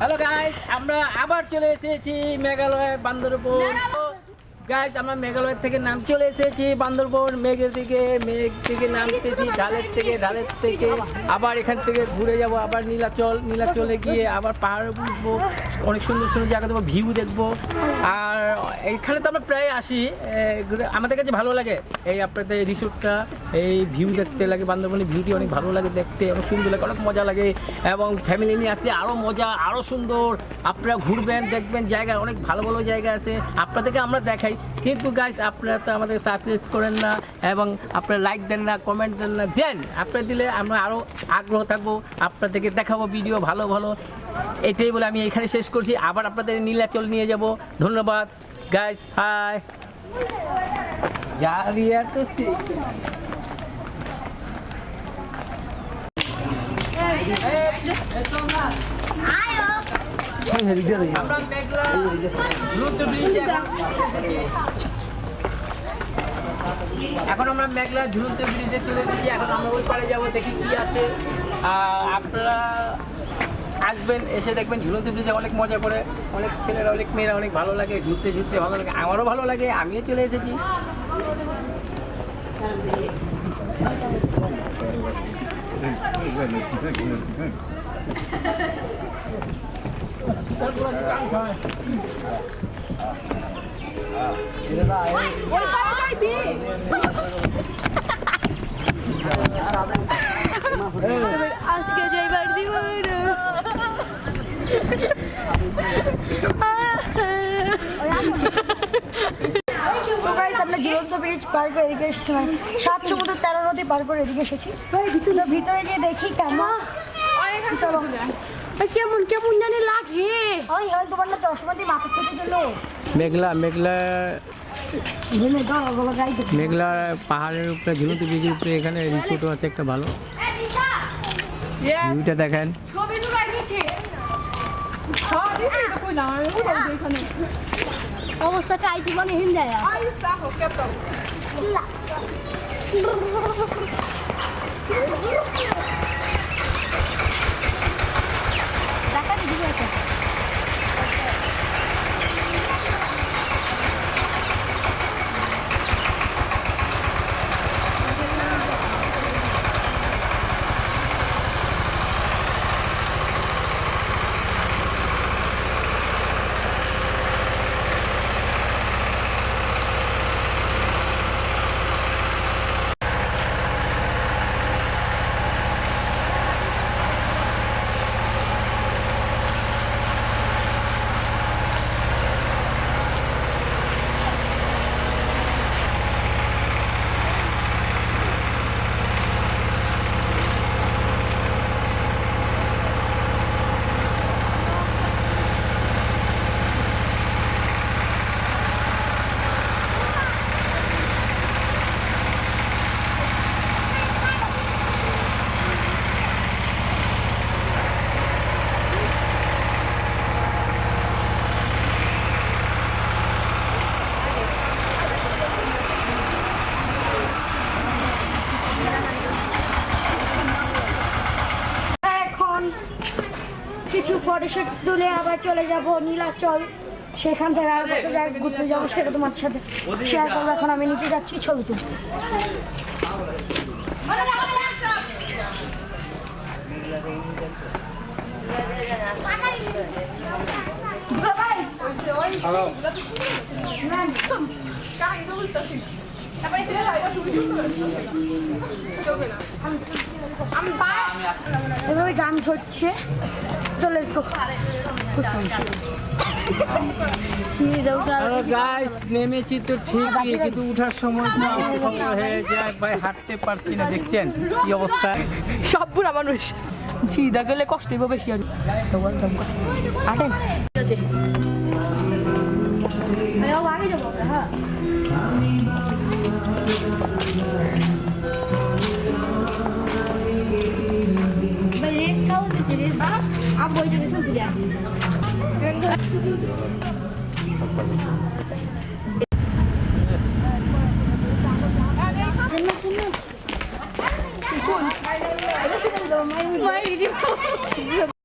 Hello guys আমরা আবার চলে এসেছি মেঘালয় বান্দরবন গাইস আমরা মেঘালয় থেকে নাম চলে এসেছি বান্দরবন মেঘের দিকে মেঘ থেকে নামতেছি ঢালের থেকে ঢালের থেকে আবার এখান থেকে ঘুরে যাব আবার নীলাচল নীলাচলে গিয়ে আবার পাহাড়ে উঠবো। অনেক সুন্দর সুন্দর জায়গা দেবো ভিউ দেখব। আর এইখানে তো আমরা প্রায় আসি। আমাদের কাছে ভালো লাগে এই আপনাদের রিসোর্টটা এই ভিউ দেখতে লাগে, বান্দরবনের ভিউটি অনেক ভালো লাগে দেখতে, অনেক সুন্দর লাগে, অনেক মজা লাগে। এবং ফ্যামিলি নিয়ে আসতে আরও মজা আরও সুন্দর। আপনারা ঘুরবেন, দেখবেন জায়গা, অনেক ভালো ভালো জায়গা আছে। আপনাদেরকে আমরা দেখাই। কিন্তু গাইস আপনারা তো আমাদের সাবস্ক্রাইব করেন না এবং আপনারা লাইক দেন না কমেন্ট দেন না। দেন আপনারা দিলে আমরা আরও আগ্রহ থাকব। আপনাদেরকে দেখাবো ভিডিও ভালো ভালো। এটাই বলে আমি এখানে শেষ করছি। আবার আপনাদের নীলাচল নিয়ে যাব। ধন্যবাদ। গাইস হাই জারিয়া তো এখন আমরা মেঘলা ঝুলন্ত ব্রিজে চলে এসেছি। এখন আমরা ওই পাড়ে যাব, দেখি কি আছে। আপনারা আসবেন, এসে দেখবেন ঝুলন্ত ব্রিজে অনেক মজা করে, অনেক ছেলেরা, অনেক মেয়েরা, অনেক ভালো লাগে, ঘুরতে ঘুরতে ভালো লাগে, আমারও ভালো লাগে, আমিও চলে এসেছি। 我刚才比。আমরা ঝুলন্ত ব্রিজ পার করে এদিকে এসেছি মানে সাত সমুদ্র তেরো নদী পার করে এদিকে এসেছি। তো ভিতরে গিয়ে দেখি কেমন। চলো। কেমন কেমন জানি লাগে। ওই ওই তোমার না চশমা দিয়ে মাথা কেটে দিল। মেঘলা মেঘলা মেঘলা পাহাড়ের উপরে ঝুলন্ত ব্রিজের উপরে এখানে রিসোর্টও আছে একটা ভালো। ভিউটা দেখেন। ছবি তো রাখিছে অবস্থা টাইটি মানে হিন যায় দেখা দিবি একটা এখন কিছু ফটোশুট তুলে আবার চলে যাব নীলাচল। সেখান থেকে আর কত জায়গায় ঘুরতে যাব সেটা তোমার সাথে শেয়ার করব। এখন আমি নিচে যাচ্ছি ছবি তুলতে। ভাই এভাবে গান ধরছে। তো লেটস গো গাইস নেমেছি তো ঠিকই কিন্তু উঠার সময় হয়ে যায় ভাই হাঁটতে পারছি না দেখছেন কি অবস্থা? সব বুড়া মানুষ। সিধা গেলে কষ্ট বেশি আর আটেন। 빨리 타운드 들이봐. 안 보여주는 손 들이야.